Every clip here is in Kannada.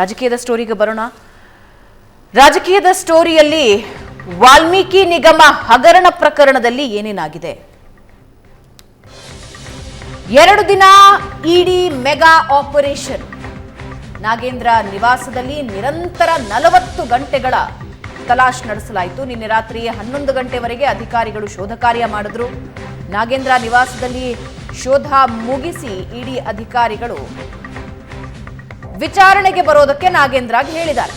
ರಾಜಕೀಯದ ಸ್ಟೋರಿಗೆ ಬರೋಣ. ರಾಜಕೀಯದ ಸ್ಟೋರಿಯಲ್ಲಿ ವಾಲ್ಮೀಕಿ ನಿಗಮ ಹಗರಣ ಪ್ರಕರಣದಲ್ಲಿ ಏನೇನಾಗಿದೆ? ಎರಡು ದಿನ ಇಡಿ ಮೆಗಾ ಆಪರೇಷನ್. ನಾಗೇಂದ್ರ ನಿವಾಸದಲ್ಲಿ ನಿರಂತರ ನಲವತ್ತು ಗಂಟೆಗಳ ತಲಾಶ್ ನಡೆಸಲಾಯಿತು. ನಿನ್ನೆ ರಾತ್ರಿ ಹನ್ನೊಂದು ಗಂಟೆವರೆಗೆ ಅಧಿಕಾರಿಗಳು ಶೋಧ ಕಾರ್ಯ ಮಾಡಿದ್ರು. ನಾಗೇಂದ್ರ ನಿವಾಸದಲ್ಲಿ ಶೋಧ ಮುಗಿಸಿ ಇಡಿ ಅಧಿಕಾರಿಗಳು ವಿಚಾರಣೆಗೆ ಬರೋದಕ್ಕೆ ನಾಗೇಂದ್ರಾಗ್ ಹೇಳಿದ್ದಾರೆ.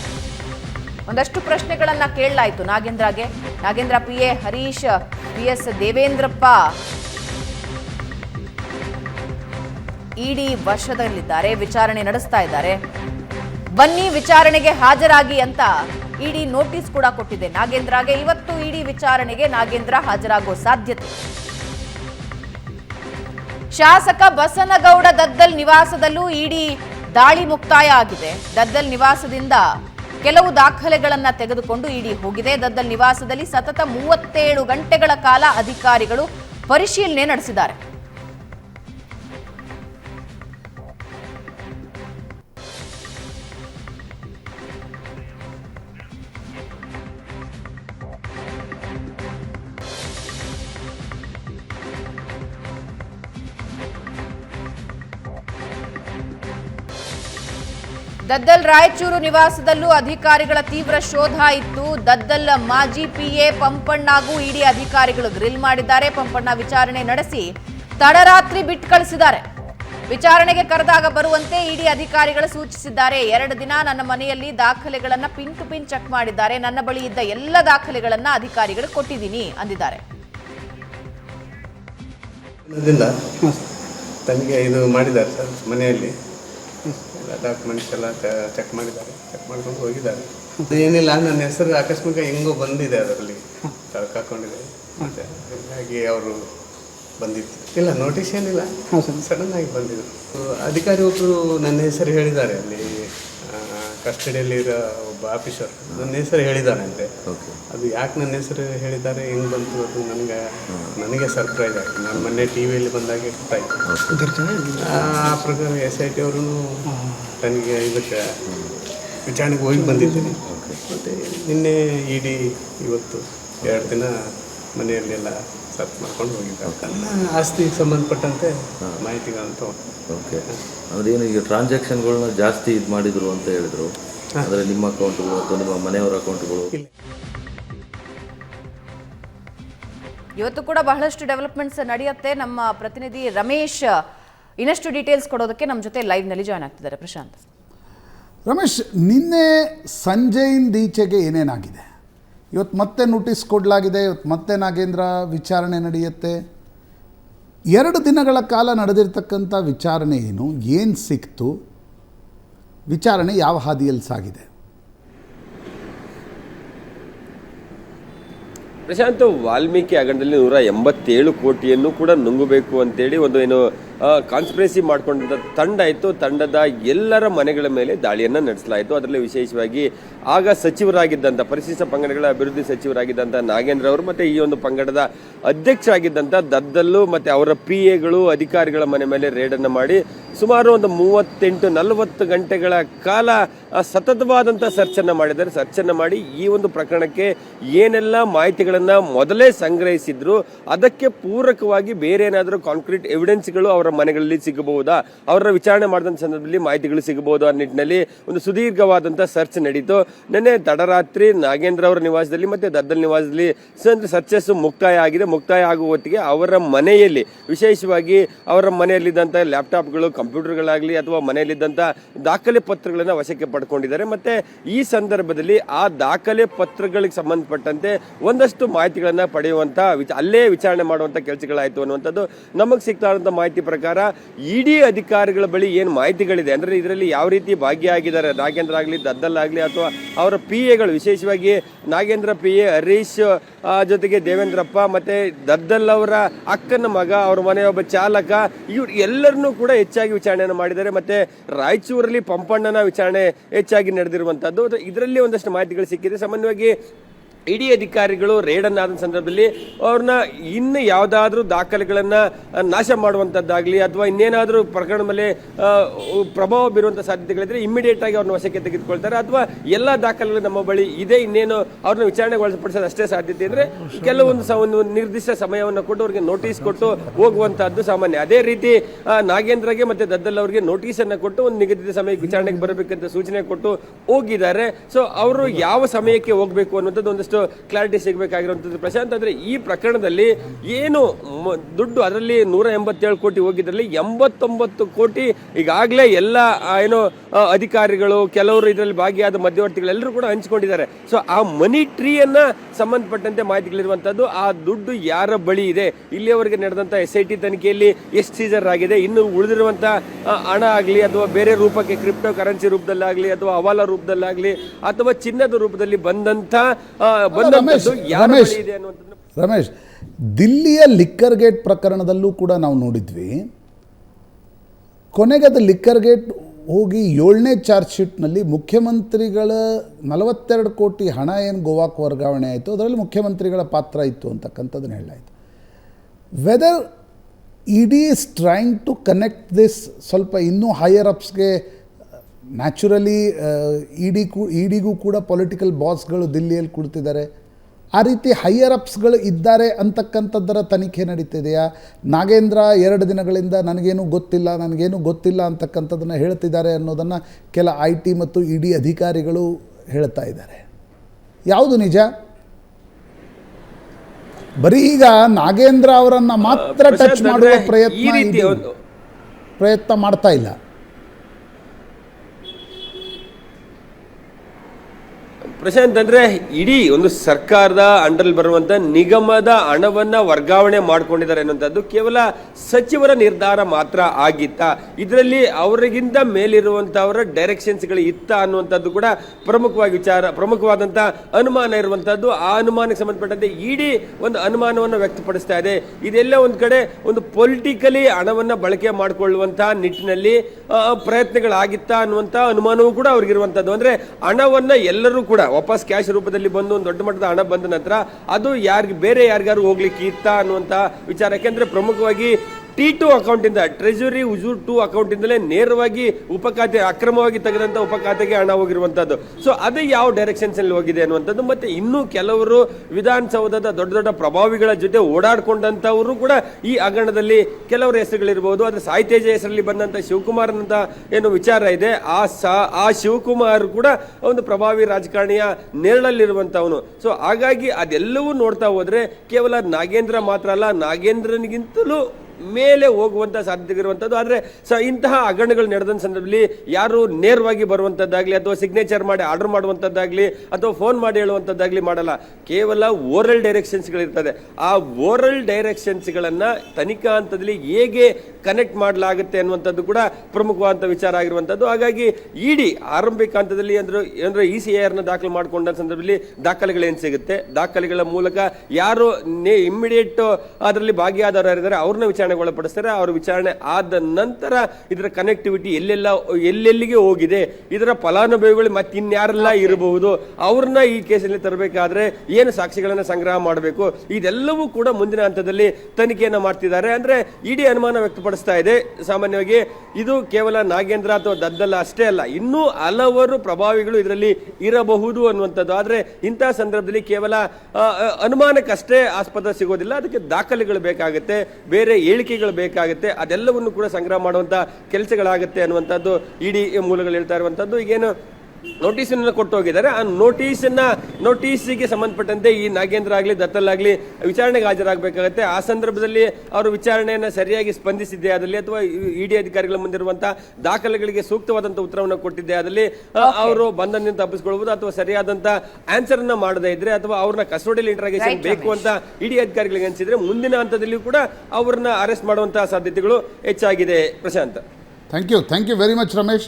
ಒಂದಷ್ಟು ಪ್ರಶ್ನೆಗಳನ್ನ ಕೇಳಲಾಯಿತು ನಾಗೇಂದ್ರಗೆ. Nagendra P A Harish, P S Devendrappa. ED ವಶದಲ್ಲಿದ್ದಾರೆ, ವಿಚಾರಣೆ ನಡೆಸ್ತಾ ಇದ್ದಾರೆ. ಬನ್ನಿ ವಿಚಾರಣೆಗೆ ಹಾಜರಾಗಿ ಅಂತ ಇಡಿ ನೋಟಿಸ್ ಕೂಡ ಕೊಟ್ಟಿದೆ ನಾಗೇಂದ್ರಗೆ. ಇವತ್ತು ಇಡಿ ವಿಚಾರಣೆಗೆ ನಾಗೇಂದ್ರ ಹಾಜರಾಗೋ ಸಾಧ್ಯತೆ. ಶಾಸಕ ಬಸನಗೌಡ ದದ್ದಲ್ ನಿವಾಸದಲ್ಲೂ ಇಡಿ ದಾಳಿ ಮುಕ್ತಾಯ ಆಗಿದೆ ದದ್ದಲ್ ನಿವಾಸದಿಂದ ಕೆಲವು ದಾಖಲೆಗಳನ್ನು ತೆಗೆದುಕೊಂಡು ಇಡಿ ಹೋಗಿದೆ. ದದ್ದಲ್ ನಿವಾಸದಲ್ಲಿ ಸತತ ಮೂವತ್ತೇಳು ಗಂಟೆಗಳ ಕಾಲ ಅಧಿಕಾರಿಗಳು ಪರಿಶೀಲನೆ ನಡೆಸಿದ್ದಾರೆ. ದದ್ದಲ್ ರಾಯಚೂರು ನಿವಾಸದಲ್ಲೂ ಅಧಿಕಾರಿಗಳ ತೀವ್ರ ಶೋಧ ಇತ್ತು. ದದ್ದಲ್ ಮಾಜಿ ಪಿಎ ಪಂಪಣ್ಣಗೂ ಇಡಿ ಅಧಿಕಾರಿಗಳು ಗ್ರಿಲ್ ಮಾಡಿದ್ದಾರೆ. ಪಂಪಣ್ಣ ವಿಚಾರಣೆ ನಡೆಸಿ ತಡರಾತ್ರಿ ಬಿಟ್ ಕಳಿಸಿದ್ದಾರೆ. ವಿಚಾರಣೆಗೆ ಕರೆದಾಗ ಬರುವಂತೆ ಇಡಿ ಅಧಿಕಾರಿಗಳು ಸೂಚಿಸಿದ್ದಾರೆ. ಎರಡು ದಿನ ನನ್ನ ಮನೆಯಲ್ಲಿ ದಾಖಲೆಗಳನ್ನ ಪಿನ್ ಟು ಪಿನ್ ಚೆಕ್ ಮಾಡಿದ್ದಾರೆ. ನನ್ನ ಬಳಿ ಇದ್ದ ಎಲ್ಲ ದಾಖಲೆಗಳನ್ನ ಅಧಿಕಾರಿಗಳು ಕೊಟ್ಟಿದ್ದೀನಿ ಅಂದಿದ್ದಾರೆ. ತನಗೆ ಇದು ಮಾಡಿದ್ದಾರೆ ಸರ್ ಮನೆಯಲ್ಲಿ. ಡಾಕ್ಯುಮೆಂಟ್ಸ್ ಎಲ್ಲ ಚೆಕ್ ಮಾಡಿದ್ದಾರೆ. ಚೆಕ್ ಮಾಡ್ಕೊಂಡು ಹೋಗಿದ್ದಾರೆ. ಏನಿಲ್ಲ ನನ್ನ ಹೆಸರು ಆಕಸ್ಮಿಕ ಹೆಂಗೋ ಬಂದಿದೆ ಅದರಲ್ಲಿ. ಮತ್ತೆ ಹಾಗಾಗಿ ಅವರು ಬಂದಿತ್ತು ಇಲ್ಲ ನೋಟಿಸ್ ಏನಿಲ್ಲ. ಸಡನ್ ಆಗಿ ಬಂದಿದ್ರು. ಅಧಿಕಾರಿ ಒಬ್ಬರು ನನ್ನ ಹೆಸರು ಹೇಳಿದ್ದಾರೆ ಅಲ್ಲಿ. ಕಸ್ಟಡಿಯಲ್ಲಿರೋ ಒಬ್ಬ ಆಫೀಸರ್. ನನ್ನ ಹೆಸರು ಹೇಳಿದ್ದಾನೆ ಅಂತೆ ಅದು ಯಾಕೆ ನನ್ನ ಹೆಸರು ಹೇಳಿದ್ದಾರೆ ಹೆಂಗೆ ಬಂತು ಅದು ನನಗೆ ನನಗೆ ಸರ್ಪ್ರೈಸ್ ಆಯಿತು. ನಾನು ಮೊನ್ನೆ ಟಿ ವಿಯಲ್ಲಿ ಬಂದಾಗೆ ಗೊತ್ತಾಯಿತು. ಆ ಪ್ರಕಾರ ಎಸ್ ಐ ಟಿ ಅವರು ನನಗೆ ಇದಕ್ಕೆ ವಿಚಾರಣೆಗೆ ಹೋಗಿ ಬಂದಿದ್ದೀನಿ. ಮತ್ತು ನಿನ್ನೆ ಇಡೀ ಇವತ್ತು ಎರಡು ದಿನ ಮನೆಯಲ್ಲೆಲ್ಲ ಸರ್ಚ್ ಮಾಡ್ಕೊಂಡು ಹೋಗಿದ್ದಾರೆ. ಆಸ್ತಿಗೆ ಸಂಬಂಧಪಟ್ಟಂತೆ ಮಾಹಿತಿಗಳಂತ ತಗೊಂಡು. ಓಕೆ. ಅಂದ್ರೆ ಏನು ಈಗ ಟ್ರಾನ್ಸಾಕ್ಷನ್ಗಳನ್ನ ಜಾಸ್ತಿ ಇದು ಮಾಡಿದ್ರು ಅಂತ ಹೇಳಿದ್ರು. ಅಂದರೆ ನಿಮ್ಮ ಅಕೌಂಟ್ಗಳು ಅಥವಾ ನಿಮ್ಮ ಮನೆಯವರ ಅಕೌಂಟ್ಗಳು ಇವತ್ತು ಕೂಡ ಬಹಳಷ್ಟು ಡೆವಲಪ್ಮೆಂಟ್ಸ್ ನಡೆಯುತ್ತೆ. ನಮ್ಮ ಪ್ರತಿನಿಧಿ ರಮೇಶ್ ಇನ್ನಷ್ಟು ಡೀಟೇಲ್ಸ್ ಕೊಡೋದಕ್ಕೆ ನಮ್ಮ ಜೊತೆ ಲೈವ್ನಲ್ಲಿ ಜಾಯ್ನ್ ಆಗ್ತಿದ್ದಾರೆ. ಪ್ರಶಾಂತ್. ರಮೇಶ್ ನಿನ್ನೆ ಸಂಜೆಯಿಂದ ಈಚೆಗೆ ಏನೇನಾಗಿದೆ? ಇವತ್ತು ಮತ್ತೆ ನೋಟಿಸ್ ಕೊಡಲಾಗಿದೆ ಇವತ್ತು ಮತ್ತೆ ನಾಗೇಂದ್ರ ವಿಚಾರಣೆ ನಡೆಯುತ್ತೆ. ಎರಡು ದಿನಗಳ ಕಾಲ ನಡೆದಿರ್ತಕ್ಕಂಥ ವಿಚಾರಣೆ ಏನು? ಏನು ಸಿಕ್ತು? ವಿಚಾರಣೆ ಯಾವ ಹಾದಿಯಲ್ಲಿ ಸಾಗಿದೆ? ಪ್ರಶಾಂತ್, ವಾಲ್ಮೀಕಿ ಹಗರಣದಲ್ಲಿ ನೂರ ಎಂಬತ್ತೇಳು ಕೋಟಿಯನ್ನು ಕೂಡ ನುಂಗಬೇಕು ಅಂತೇಳಿ ಒಂದು ಏನು ಕಾನ್ಸ್ಪಿರಸಿ ಮಾಡಿಕೊಂಡಂಥ ತಂಡ ಇತ್ತು. ತಂಡದ ಎಲ್ಲರ ಮನೆಗಳ ಮೇಲೆ ದಾಳಿಯನ್ನು ನಡೆಸಲಾಯಿತು. ಅದರಲ್ಲಿ ವಿಶೇಷವಾಗಿ ಆಗ ಸಚಿವರಾಗಿದ್ದಂಥ ಪರಿಶಿಷ್ಟ ಪಂಗಡಗಳ ಅಭಿವೃದ್ಧಿ ಸಚಿವರಾಗಿದ್ದಂಥ ನಾಗೇಂದ್ರ ಅವರು ಮತ್ತು ಈ ಒಂದು ಪಂಗಡದ ಅಧ್ಯಕ್ಷರಾಗಿದ್ದಂಥ ದದ್ದಲ್ಲು ಮತ್ತು ಅವರ ಪಿ ಎಗಳು ಅಧಿಕಾರಿಗಳ ಮನೆ ಮೇಲೆ ರೇಡನ್ನು ಮಾಡಿ ಸುಮಾರು ಒಂದು ಮೂವತ್ತೆಂಟು ನಲವತ್ತು ಗಂಟೆಗಳ ಕಾಲ ಸತತವಾದಂಥ ಸರ್ಚನ್ನು ಮಾಡಿದ್ದಾರೆ. ಸರ್ಚನ್ನು ಮಾಡಿ ಈ ಒಂದು ಪ್ರಕರಣಕ್ಕೆ ಏನೆಲ್ಲ ಮಾಹಿತಿಗಳನ್ನು ಮೊದಲೇ ಸಂಗ್ರಹಿಸಿದ್ರು, ಅದಕ್ಕೆ ಪೂರಕವಾಗಿ ಬೇರೆ ಏನಾದರೂ ಕಾಂಕ್ರೀಟ್ ಎವಿಡೆನ್ಸ್ಗಳು ಅವರ ಮನೆಗಳಲ್ಲಿ ಸಿಗಬಹುದಾ? ಅವರ ವಿಚಾರಣೆ ಮಾಡಿದಂಥ ಸಂದರ್ಭದಲ್ಲಿ ಮಾಹಿತಿಗಳು ಸಿಗಬಹುದು ಆ ನಿಟ್ಟಿನಲ್ಲಿ ಒಂದು ಸುದೀರ್ಘವಾದಂಥ ಸರ್ಚ್ ನಡೀತು. ನಿನ್ನೆ ತಡರಾತ್ರಿ ನಾಗೇಂದ್ರ ಅವರ ನಿವಾಸದಲ್ಲಿ ಮತ್ತೆ ದದ್ದಲ್ ನಿವಾಸದಲ್ಲಿ ಸರ್ಚಸ್ ಮುಕ್ತಾಯ ಆಗಿದೆ. ಮುಕ್ತಾಯ ಆಗುವ ಹೊತ್ತಿಗೆ ಅವರ ಮನೆಯಲ್ಲಿ, ವಿಶೇಷವಾಗಿ ಅವರ ಮನೆಯಲ್ಲಿದ್ದಂಥ ಲ್ಯಾಪ್ಟಾಪ್ಗಳು ಕಂಪ್ಯೂಟರ್ಗಳಾಗಲಿ ಅಥವಾ ಮನೆಯಲ್ಲಿದ್ದಂಥ ದಾಖಲೆ ಪತ್ರಗಳನ್ನು ವಶಕ್ಕೆ ಪಡ್ಕೊಂಡಿದ್ದಾರೆ. ಮತ್ತು ಈ ಸಂದರ್ಭದಲ್ಲಿ ಆ ದಾಖಲೆ ಪತ್ರಗಳಿಗೆ ಸಂಬಂಧಪಟ್ಟಂತೆ ಒಂದಷ್ಟು ಮಾಹಿತಿಗಳನ್ನು ಪಡೆಯುವಂಥ ವಿಚ- ಅಲ್ಲೇ ವಿಚಾರಣೆ ಮಾಡುವಂಥ ಕೆಲಸಗಳಾಯಿತು ಅನ್ನುವಂಥದ್ದು ನಮಗೆ ಸಿಗ್ತಾ ಮಾಹಿತಿ ಪ್ರಕಾರ ಇಡೀ ಅಧಿಕಾರಿಗಳ ಬಳಿ ಏನು ಮಾಹಿತಿಗಳಿದೆ? ಅಂದರೆ ಇದರಲ್ಲಿ ಯಾವ ರೀತಿ ಭಾಗಿಯಾಗಿದ್ದಾರೆ? ನಾಗೇಂದ್ರ ಆಗಲಿ, ದದ್ದಲ್ ಆಗಲಿ ಅಥವಾ ಅವರ ಪಿ ಎಗಳು, ವಿಶೇಷವಾಗಿ ನಾಗೇಂದ್ರ ಪಿ ಎ, ಹರೀಶ್ ಜೊತೆಗೆ ದೇವೇಂದ್ರಪ್ಪ ಮತ್ತು ದದ್ದಲ್ ಅವರ ಅಕ್ಕನ ಮಗ, ಅವ್ರ ಮನೆಯ ಒಬ್ಬ ಚಾಲಕ, ಇವ್ರು ಎಲ್ಲರನ್ನೂ ಕೂಡ ಹೆಚ್ಚಾಗಿ ವಿಚಾರಣೆಯನ್ನು ಮಾಡಿದ್ದಾರೆ. ಮತ್ತೆ ರಾಯಚೂರಲ್ಲಿ ಪಂಪಣ್ಣನ ವಿಚಾರಣೆ ಹೆಚ್ಚಾಗಿ ನಡೆದಿರುವಂತದ್ದು ಇದರಲ್ಲಿ ಒಂದಷ್ಟು ಮಾಹಿತಿಗಳು ಸಿಕ್ಕಿದೆ. ಸಾಮಾನ್ಯವಾಗಿ ಇಡಿ ಅಧಿಕಾರಿಗಳು ರೇಡನ್ನ ಆದ ಸಂದರ್ಭದಲ್ಲಿ ಅವ್ರನ್ನ ಇನ್ನು ಯಾವುದಾದ್ರೂ ದಾಖಲೆಗಳನ್ನು ನಾಶ ಮಾಡುವಂಥದ್ದಾಗಲಿ ಅಥವಾ ಇನ್ನೇನಾದರೂ ಪ್ರಕರಣ ಮೇಲೆ ಪ್ರಭಾವ ಬೀರುವಂಥ ಸಾಧ್ಯತೆಗಳಿದ್ರೆ ಇಮಿಡಿಯೇಟ್ ಆಗಿ ಅವ್ರನ್ನ ವಶಕ್ಕೆ ತೆಗೆದುಕೊಳ್ತಾರೆ. ಅಥವಾ ಎಲ್ಲ ದಾಖಲೆಗಳು ನಮ್ಮ ಬಳಿ ಇದೆ, ಇನ್ನೇನು ಅವ್ರನ್ನ ವಿಚಾರಣೆಗೊಳಪಡಿಸೋದು ಅಷ್ಟೇ ಸಾಧ್ಯತೆ ಅಂದರೆ ಕೆಲವೊಂದು ಒಂದು ನಿರ್ದಿಷ್ಟ ಸಮಯವನ್ನು ಕೊಟ್ಟು ಅವ್ರಿಗೆ ನೋಟಿಸ್ ಕೊಟ್ಟು ಹೋಗುವಂತಹದ್ದು ಸಾಮಾನ್ಯ. ಅದೇ ರೀತಿ ನಾಗೇಂದ್ರಗೆ ಮತ್ತೆ ದದ್ದಲ್ ಅವರಿಗೆ ನೋಟಿಸ್ ಅನ್ನ ಕೊಟ್ಟು ಒಂದು ನಿಗದಿತ ಸಮಯಕ್ಕೆ ವಿಚಾರಣೆಗೆ ಬರಬೇಕಂತ ಸೂಚನೆ ಕೊಟ್ಟು ಹೋಗಿದ್ದಾರೆ. ಸೊ ಅವರು ಯಾವ ಸಮಯಕ್ಕೆ ಹೋಗಬೇಕು ಅನ್ನೋದು ಒಂದಷ್ಟು ಕ್ಲಾರಿಟಿ ಸಿಗಬೇಕಾಗಿರುವಂಥದ್ದು. ಪ್ರಶಾಂತ್ ಅಂದರೆ ಈ ಪ್ರಕರಣದಲ್ಲಿ ಏನು ದುಡ್ಡು ಅದರಲ್ಲಿ ನೂರ ಎಂಬತ್ತೇಳು ಕೋಟಿ ಹೋಗಿದ್ದರಲ್ಲಿ ಎಂಬತ್ತೊಂಬತ್ತು ಕೋಟಿ ಈಗಾಗಲೇ ಎಲ್ಲ ಏನು ಅಧಿಕಾರಿಗಳು, ಕೆಲವರು ಇದರಲ್ಲಿ ಭಾಗಿಯಾದ ಮಧ್ಯವರ್ತಿಗಳೆಲ್ಲರೂ ಕೂಡ ಹಂಚಿಕೊಂಡಿದ್ದಾರೆ. ಸೊ ಆ ಮನಿ ಟ್ರೀಯನ್ನು ಸಂಬಂಧಪಟ್ಟಂತೆ ಮಾಹಿತಿಗಳಿರುವಂಥದ್ದು, ಆ ದುಡ್ಡು ಯಾರ ಬಳಿ ಇದೆ? ಇಲ್ಲಿಯವರೆಗೆ ನಡೆದಂಥ ಎಸ್ ಐ ಟಿ ತನಿಖೆಯಲ್ಲಿ ಎಷ್ಟು ಸೀಸರ್ ಆಗಿದೆ? ಇನ್ನು ಉಳಿದಿರುವಂಥ ಹಣ ಆಗಲಿ ಅಥವಾ ಬೇರೆ ರೂಪಕ್ಕೆ ಕ್ರಿಪ್ಟೋ ಕರೆನ್ಸಿ ರೂಪದಲ್ಲಾಗಲಿ ಅಥವಾ ಹವಾಲ ರೂಪದಲ್ಲಾಗಲಿ ಅಥವಾ ಚಿನ್ನದ ರೂಪದಲ್ಲಿ ಬಂದಂತದ್ದು ರಮೇಶ್, ರಮೇಶ್. ರಮೇಶ್ ದಿಲ್ಲಿಯ ಲಿಕ್ಕರ್ ಗೇಟ್ ಪ್ರಕರಣದಲ್ಲೂ ಕೂಡ ನಾವು ನೋಡಿದ್ವಿ ಕೊನೆಗೆ ಅದು ಲಿಕ್ಕರ್ ಗೇಟ್ ಹೋಗಿ ಏಳನೇ ಚಾರ್ಜ್ ಶೀಟ್ನಲ್ಲಿ ಮುಖ್ಯಮಂತ್ರಿಗಳ ನಲವತ್ತೆರಡು ಕೋಟಿ ಹಣ ಏನು ಗೋವಾಕ್ಕೆ ವರ್ಗಾವಣೆ ಆಯಿತು ಅದರಲ್ಲಿ ಮುಖ್ಯಮಂತ್ರಿಗಳ ಪಾತ್ರ ಇತ್ತು ಅಂತಕ್ಕಂಥದ್ದನ್ನು ಹೇಳಲಾಯಿತು whether ED is trying to connect this ಸ್ವಲ್ಪ ಇನ್ನೂ ಹೈಯರ್ ಅಪ್ಸ್ಗೆ ನ್ಯಾಚುರಲಿ ಇಡಿ ಕೂ ಇಡಿಗೂ ಕೂಡ ಪೊಲಿಟಿಕಲ್ ಬಾಸ್ಗಳು ದಿಲ್ಲಿಯಲ್ಲಿ ಕುಳಿತಿದ್ದಾರೆ ಆ ರೀತಿ ಹೈಯರ್ ಅಪ್ಸ್ಗಳು ಇದ್ದಾರೆ ಅಂತಕ್ಕಂಥದ್ದರ ತನಿಖೆ ನಡೀತಿದೆಯಾ? ನಾಗೇಂದ್ರ ಎರಡು ದಿನಗಳಿಂದ ನನಗೇನು ಗೊತ್ತಿಲ್ಲ ನನಗೇನು ಗೊತ್ತಿಲ್ಲ ಅಂತಕ್ಕಂಥದ್ದನ್ನು ಹೇಳ್ತಿದ್ದಾರೆ ಅನ್ನೋದನ್ನು ಕೆಲ ಐ ಟಿ ಮತ್ತು ಇ ಡಿ ಅಧಿಕಾರಿಗಳು ಹೇಳ್ತಾ ಇದ್ದಾರೆ. ಯಾವುದು ನಿಜ? ಬರೀ ಈಗ ನಾಗೇಂದ್ರ ಅವರನ್ನು ಮಾತ್ರ ಟಚ್ ಮಾಡುವ ಪ್ರಯತ್ನ ಪ್ರಯತ್ನ ಮಾಡ್ತಾ ಇಲ್ಲ. ಪ್ರಶಾಂತ್ ಅಂದರೆ ಇಡೀ ಒಂದು ಸರ್ಕಾರದ ಅಂಡರ್ ಬರುವಂತ ನಿಗಮದ ಹಣವನ್ನ ವರ್ಗಾವಣೆ ಮಾಡ್ಕೊಂಡಿದ್ದಾರೆ ಅನ್ನುವಂಥದ್ದು ಕೇವಲ ಸಚಿವರ ನಿರ್ಧಾರ ಮಾತ್ರ ಆಗಿತ್ತ. ಇದರಲ್ಲಿ ಅವರಿಗಿಂತ ಮೇಲಿರುವಂತಹವರ ಡೈರೆಕ್ಷನ್ಸ್ಗಳು ಇತ್ತ ಅನ್ನುವಂಥದ್ದು ಕೂಡ ಪ್ರಮುಖವಾಗಿ ವಿಚಾರ ಪ್ರಮುಖವಾದಂಥ ಅನುಮಾನ ಇರುವಂಥದ್ದು. ಆ ಅನುಮಾನಕ್ಕೆ ಸಂಬಂಧಪಟ್ಟಂತೆ ಇಡೀ ಒಂದು ಅನುಮಾನವನ್ನು ವ್ಯಕ್ತಪಡಿಸ್ತಾ ಇದೆ. ಇದೆಲ್ಲ ಒಂದು ಕಡೆ ಒಂದು ಪೊಲಿಟಿಕಲಿ ಹಣವನ್ನ ಬಳಕೆ ಮಾಡಿಕೊಳ್ಳುವಂಥ ನಿಟ್ಟಿನಲ್ಲಿ ಪ್ರಯತ್ನಗಳು ಪ್ರಯತ್ನಗಳಾಗಿತ್ತಾ ಅನ್ನುವಂಥ ಅನುಮಾನವೂ ಕೂಡ ಅವ್ರಿಗಿರುವಂಥದ್ದು. ಅಂದ್ರೆ ಹಣವನ್ನ ಎಲ್ಲರೂ ಕೂಡ ವಾಪಸ್ ಕ್ಯಾಶ್ ರೂಪದಲ್ಲಿ ಬಂದು ಒಂದು ದೊಡ್ಡ ಮಟ್ಟದ ಹಣ ಬಂದ ನಂತರ ಅದು ಯಾರಿಗೆ ಬೇರೆ ಯಾರಿಗಾರು ಹೋಗ್ಲಿಕ್ಕೆ ಇತ್ತ ಅನ್ನುವಂಥ ವಿಚಾರ. ಯಾಕೆಂದ್ರೆ ಪ್ರಮುಖವಾಗಿ ಟಿ ಟು ಅಕೌಂಟಿಂದ ಟ್ರೆಜರಿ ಉಜೂರ್ ಟು ಅಕೌಂಟಿಂದಲೇ ನೇರವಾಗಿ ಉಪಖಾತೆ, ಅಕ್ರಮವಾಗಿ ತೆಗೆದಂಥ ಉಪಖಾತೆಗೆ ಹಣ ಹೋಗಿರುವಂಥದ್ದು ಸೊ ಅದೇ ಯಾವ ಡೈರೆಕ್ಷನ್ಸಲ್ಲಿ ಹೋಗಿದೆ ಅನ್ನುವಂಥದ್ದು, ಮತ್ತೆ ಇನ್ನೂ ಕೆಲವರು ವಿಧಾನಸೌಧದ ದೊಡ್ಡ ದೊಡ್ಡ ಪ್ರಭಾವಿಗಳ ಜೊತೆ ಓಡಾಡಿಕೊಂಡಂಥವರು ಕೂಡ ಈ ಹಗರಣದಲ್ಲಿ ಕೆಲವರ ಹೆಸರುಗಳಿರ್ಬೋದು ಅದು ಸಾಹಿತ್ಯಜ ಹೆಸರಲ್ಲಿ ಬಂದಂಥ ಶಿವಕುಮಾರ್ನಂಥ ಏನು ವಿಚಾರ ಇದೆ. ಆ ಸಾ, ಆ ಶಿವಕುಮಾರ್ ಕೂಡ ಒಂದು ಪ್ರಭಾವಿ ರಾಜಕಾರಣಿಯ ನೆರಳಲ್ಲಿರುವಂಥವನು. ಸೊ ಹಾಗಾಗಿ ಅದೆಲ್ಲವೂ ನೋಡ್ತಾ ಹೋದ್ರೆ ಕೇವಲ ನಾಗೇಂದ್ರ ಮಾತ್ರ ಅಲ್ಲ, ನಾಗೇಂದ್ರನಿಗಿಂತಲೂ ಮೇಲೆ ಹೋಗುವಂತ ಸಾಧ್ಯತೆ ಇರುವಂಥದ್ದು ಆದರೆ ಸ ಇಂತಹ ಹಗರಣಗಳು ನಡೆದ ಸಂದರ್ಭದಲ್ಲಿ ಯಾರು ನೇರವಾಗಿ ಬರುವಂಥದ್ದಾಗಲಿ ಅಥವಾ ಸಿಗ್ನೇಚರ್ ಮಾಡಿ ಆರ್ಡರ್ ಮಾಡುವಂಥದ್ದಾಗಲಿ ಅಥವಾ ಫೋನ್ ಮಾಡಿ ಹೇಳುವಂಥದ್ದಾಗಲಿ ಮಾಡಲ್ಲ. ಕೇವಲ ಓರಲ್ ಡೈರೆಕ್ಷನ್ಸ್ಗಳಿರ್ತದೆ ಆ ಓರಲ್ ಡೈರೆಕ್ಷನ್ಸ್ಗಳನ್ನು ತನಿಖಾ ಹಂತದಲ್ಲಿ ಹೇಗೆ ಕನೆಕ್ಟ್ ಮಾಡಲಾಗುತ್ತೆ ಅನ್ನುವಂಥದ್ದು ಕೂಡ ಪ್ರಮುಖವಾದಂಥ ವಿಚಾರ ಆಗಿರುವಂಥದ್ದು ಹಾಗಾಗಿ ಇಡಿ ಆರಂಭಿಕ ಹಂತದಲ್ಲಿ ಅಂದ್ರೆ ಅಂದ್ರೆ ಇ ಸಿ ಆರ್ನ ದಾಖಲು ಮಾಡಿಕೊಂಡ ಸಂದರ್ಭದಲ್ಲಿ ದಾಖಲೆಗಳೇನು ಸಿಗುತ್ತೆ? ದಾಖಲೆಗಳ ಮೂಲಕ ಯಾರು ಇಮ್ಮಿಡಿಯೇಟ್ ಅದರಲ್ಲಿ ಭಾಗಿಯಾದವರು ಯಾರಿದ್ದಾರೆ ಅವ್ರನ್ನ ವಿಚಾರಣೆಗೆ ಒಳಪಡಿಸ್ತಾರೆ ಅವ್ರ ವಿಚಾರಣೆ ಆದ ನಂತರ ಇದರ ಕನೆಕ್ಟಿವಿಟಿ ಎಲ್ಲೆಲ್ಲ ಎಲ್ಲೆಲ್ಲಿಗೆ ಹೋಗಿದೆ ಇದರ ಫಲಾನುಭವಿಗಳು ಮತ್ತಿನ್ಯಾರೆಲ್ಲ ಇರಬಹುದು ಅವ್ರನ್ನ ಈ ಕೇಸಲ್ಲಿ ತರಬೇಕಾದ್ರೆ ಏನು ಸಾಕ್ಷಿಗಳನ್ನ ಸಂಗ್ರಹ ಮಾಡಬೇಕು ಇದೆಲ್ಲವೂ ಕೂಡ ಮುಂದಿನ ಹಂತದಲ್ಲಿ ತನಿಖೆಯನ್ನು ಮಾಡ್ತಿದ್ದಾರೆ. ಅಂದ್ರೆ ಇಡೀ ಅನುಮಾನ ವ್ಯಕ್ತಪಡಿಸ್ತಾ ಇದೆ. ಸಾಮಾನ್ಯವಾಗಿ ಇದು ಕೇವಲ ನಾಗೇಂದ್ರ ಅಥವಾ ದದ್ದಲ್ಲ ಅಷ್ಟೇ ಅಲ್ಲ ಇನ್ನೂ ಹಲವರು ಪ್ರಭಾವಿಗಳು ಇದರಲ್ಲಿ ಇರಬಹುದು ಅನ್ನುವಂಥದ್ದು. ಆದ್ರೆ ಇಂತಹ ಸಂದರ್ಭದಲ್ಲಿ ಕೇವಲ ಅನುಮಾನಕ್ಕಷ್ಟೇ ಆಸ್ಪದ ಸಿಗೋದಿಲ್ಲ ಅದಕ್ಕೆ ದಾಖಲೆಗಳು ಬೇಕಾಗುತ್ತೆ. ಬೇರೆ ಹೇಳಿಕೆಗಳು ಬೇಕಾಗುತ್ತೆ ಅದೆಲ್ಲವನ್ನು ಕೂಡ ಸಂಗ್ರಹ ಮಾಡುವಂಥ ಕೆಲಸಗಳಾಗುತ್ತೆ ಅನ್ನುವಂಥದ್ದು ಇಡಿ ಮೂಲಗಳು ಹೇಳ್ತಾ ಇರುವಂಥದ್ದು. ಈಗೇನು ನೋಟಿಸನ್ನು ಕೊಟ್ಟು ಹೋಗಿದ್ದಾರೆ ಆ ನೋಟಿಸ್ ನೋಟಿಸನ್ನ ನೋಟಿಸಿಗೆ ಸಂಬಂಧಪಟ್ಟಂತೆ ಈ ನಾಗೇಂದ್ರ ಆಗಲಿ ದತ್ತಲ್ ಆಗಲಿ ವಿಚಾರಣೆಗೆ ಹಾಜರಾಗಬೇಕಾಗತ್ತೆ. ಆ ಸಂದರ್ಭದಲ್ಲಿ ಅವರು ವಿಚಾರಣೆಯನ್ನು ಸರಿಯಾಗಿ ಸ್ಪಂದಿಸಿದ್ದೆ ಅದರಲ್ಲಿ ಅಥವಾ ಇಡಿ ಅಧಿಕಾರಿಗಳ ಮುಂದಿರುವಂತಹ ದಾಖಲೆಗಳಿಗೆ ಸೂಕ್ತವಾದಂಥ ಉತ್ತರವನ್ನು ಕೊಟ್ಟಿದ್ದೆ ಅದರಲ್ಲಿ ಅವರು ಬಂಧನದಿಂದ ತಪ್ಪಿಸಿಕೊಳ್ಳಬಹುದು ಅಥವಾ ಸರಿಯಾದಂತಹ ಆನ್ಸರ್ ಅನ್ನ ಮಾಡದೇ ಇದ್ರೆ ಅಥವಾ ಅವ್ರನ್ನ ಕಸ್ಟೋಡಿಯಲ್ಲಿ ಇಂಟ್ರಾಗೇಷನ್ ಬೇಕು ಅಂತ ಇಡಿ ಅಧಿಕಾರಿಗಳಿಗೆ ಅನಿಸಿದ್ರೆ ಮುಂದಿನ ಹಂತದಲ್ಲಿ ಕೂಡ ಅವ್ರನ್ನ ಅರೆಸ್ಟ್ ಮಾಡುವಂತಹ ಸಾಧ್ಯತೆಗಳು ಹೆಚ್ಚಾಗಿದೆ. Prashanth. Thank you thank you very much Ramesh